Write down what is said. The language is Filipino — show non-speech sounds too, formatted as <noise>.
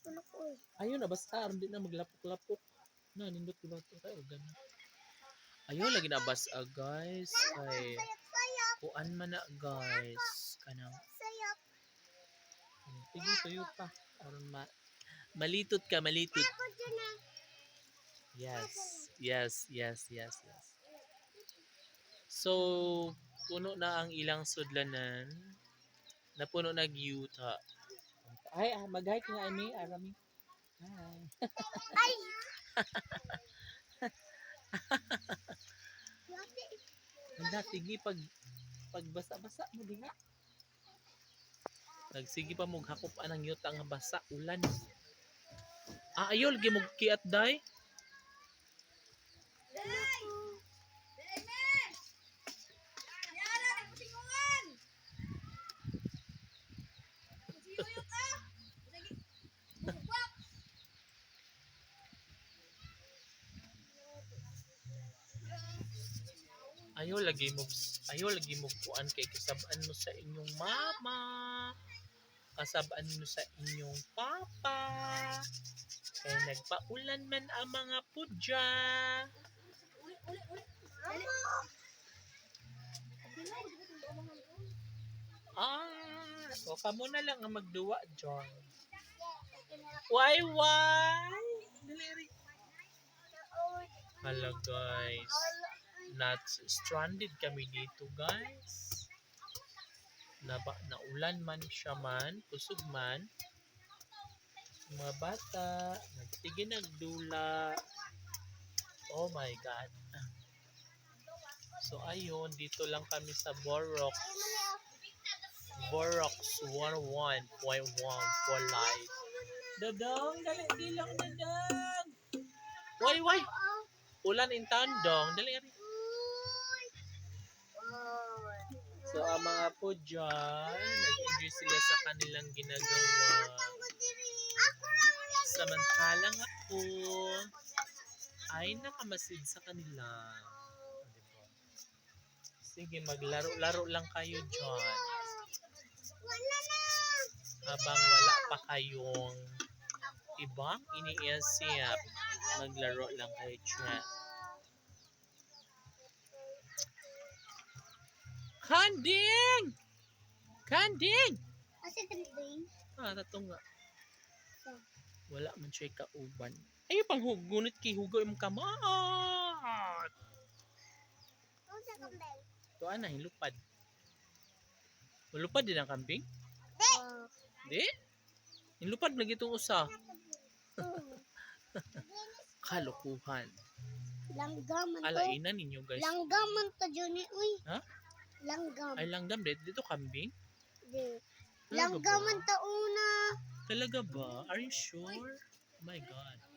Tulog ko eh. Ayun na basta aron di na maglapok-lapok. Na nindot di ba to tayo ganun. Ayun lagi na basa guys. Kay kuan man na guys. Kanang. Sige, tuyo pa. Aron ma malitot ka, malitot. Na. Yes. Yes, yes, yes, yes. So, puno na ang ilang sudlanan. Napuno na gyuta. Ay, ah, mag-hi ka nga, Amy. Arami. Hi. Ay! <laughs> Handa, sige, pag, pag basa-basa mo di nga. Nagsige pa mong hakop anang yuta nga basa, ulan. Ah, ayol, gimog kiat day. Ayo lagi mo ayo lagi mo kuan kay kasabaan mo sa inyong mama. Kasabaan mo sa inyong papa. Kay nagpaulan man ang mga pudya. Ah, so kamo na lang ang magduwa, John. Why, why? Hala, guys. Not stranded kami dito, guys. Naba, naulan man siya man, kusog man. Mga bata, nagtige nagdula. Oh my God. So, ayun, dito lang kami sa Borok. Borox 101.1 for life. Dadong, dali, di lang dadong. Why, why? Ulan in town. Dali, ari. So, ang mga po dyan, nag-enjoy sila sa kanilang ginagawa. Samantalang ako ay nakamasid sa kanila. Sige, maglaro-laro lang kayo dyan. Habang wala pa kayong ibang iniisip, maglaro lang kayo dyan. Kanding! Kanding! Kasi trending. Ah, tato nga. So, Wala man siya kauban. Ay, pang hugunit kay hugo yung kamat. kung sa kambel. Ito ana, hilupad. Malupad din ang kambing? Uh, Di? Hilupad na gitong usa. <laughs> Kalokohan. Langgaman to. Alainan ninyo guys. Langgaman to, Johnny. Uy. Ha? Langgam. Ay langgam dito, dito kambing? Di. Talaga Langgaman ba? to una. Talaga ba? Are you sure? Oh my God.